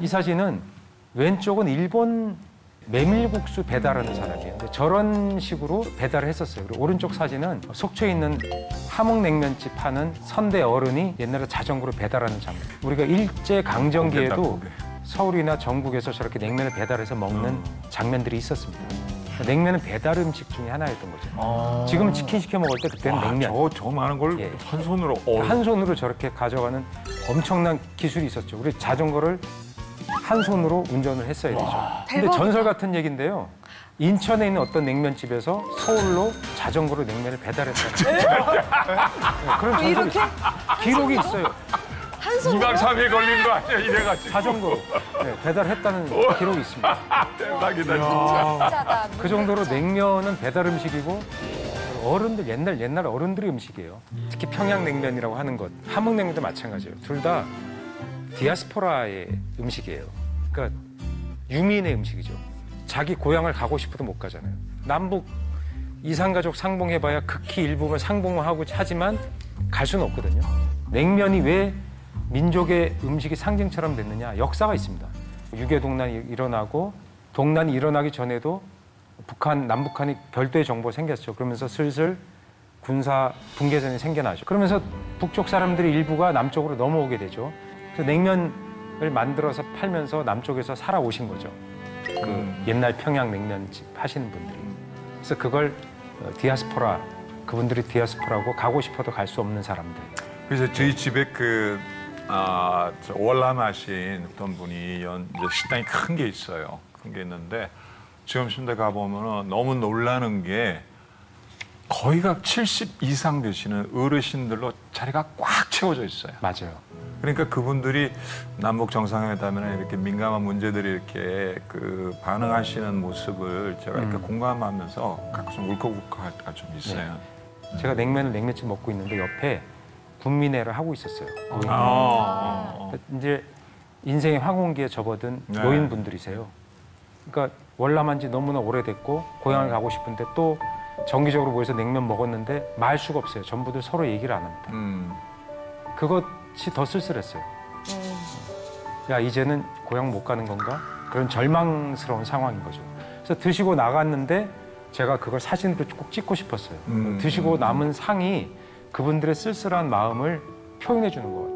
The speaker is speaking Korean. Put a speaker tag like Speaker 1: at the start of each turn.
Speaker 1: 이 사진은 왼쪽은 일본 메밀국수 배달하는 사람이에요. 근데 저런 식으로 배달을 했었어요. 그리고 오른쪽 사진은 속초에 있는 함흥냉면집 하는 선대 어른이 옛날에 자전거로 배달하는 장면. 우리가 일제 강점기에도. 서울이나 전국에서 저렇게 냉면을 배달해서 먹는 장면들이 있었습니다. 냉면은 배달 음식 중에 하나였던 거죠. 지금은 치킨 시켜 먹을 때 그때는
Speaker 2: 와,
Speaker 1: 냉면.
Speaker 2: 저, 저 많은 걸
Speaker 1: 예.
Speaker 2: 한 손으로 어,
Speaker 1: 한 손으로 저렇게 가져가는 엄청난 기술이 있었죠. 우리 자전거를 한 손으로 운전을 했어야 되죠. 근데
Speaker 3: 대박이다.
Speaker 1: 전설 같은 얘기인데요. 인천에 있는 어떤 냉면집에서 서울로 자전거로 냉면을 배달했다는 네, 그런 전설이
Speaker 3: 이렇게
Speaker 1: 있어요. 기록이 있어요.
Speaker 3: 한 손으로
Speaker 2: 2박 3일 걸린 거 아니야 이래가지고
Speaker 1: 자전거로 네, 배달했다는 기록이 있습니다.
Speaker 2: 대박이다 진짜.
Speaker 3: 진짜다.
Speaker 1: 그 정도로 냉면은 배달 음식이고 어른들 옛날 옛날 어른들의 음식이에요. 특히 평양냉면이라고 하는 것, 함흥냉면도 마찬가지예요. 둘 다 디아스포라의 음식이에요. 그러니까 유민의 음식이죠. 자기 고향을 가고 싶어도 못 가잖아요. 남북 이산가족 상봉해봐야 극히 일부분 상봉을 하고 하지만 갈 수는 없거든요. 냉면이 왜 민족의 음식이 상징처럼 됐느냐? 역사가 있습니다. 유교 동란이 일어나고 동란이 일어나기 전에도 북한 남북한이 별도의 정보가 생겼죠. 그러면서 슬슬 군사 분계선이 생겨나죠. 그러면서 북쪽 사람들이 일부가 남쪽으로 넘어오게 되죠. 그래서 냉면을 만들어서 팔면서 남쪽에서 살아오신 거죠. 그 옛날 평양 냉면집 하시는 분들이. 그래서 그걸 어, 디아스포라 그분들이 디아스포라고 가고 싶어도 갈 수 없는 사람들.
Speaker 2: 그래서 저희 집에 그 아, 저 월남하신 어떤 분이 연 식당이 큰 게 있어요. 큰 게 있는데 점심때 가 보면은 너무 놀라는 게 거의가 70 이상 되시는 어르신들로 자리가 꽉 채워져 있어요.
Speaker 1: 맞아요.
Speaker 2: 그러니까 그분들이 남북 정상회담이나 이렇게 민감한 문제들이 이렇게 그 반응하시는 모습을 제가 이렇게
Speaker 1: 음.
Speaker 2: 공감하면서 가끔 울컥울컥할 때가 좀 있어요.
Speaker 1: 제가 냉면을 냉면집 먹고 있는데 옆에 군민회를 하고 있었어요. 노인.
Speaker 2: 아.
Speaker 1: 이제 인생의 황혼기에 접어든
Speaker 2: 네.
Speaker 1: 노인분들이세요. 그러니까 월남한 지 너무나 오래됐고 고향을 가고 싶은데 또 정기적으로 모여서 냉면 먹었는데 말 수가 없어요. 전부들 서로 얘기를 안 합니다.
Speaker 2: 음.
Speaker 1: 그것이 더 쓸쓸했어요. 야 이제는 고향 못 가는 건가? 그런 절망스러운 상황인 거죠. 그래서 드시고 나갔는데 제가 그걸 사진으로 꼭 찍고 싶었어요.
Speaker 2: 음.
Speaker 1: 드시고 남은 상이 그분들의 쓸쓸한 마음을 표현해 주는 것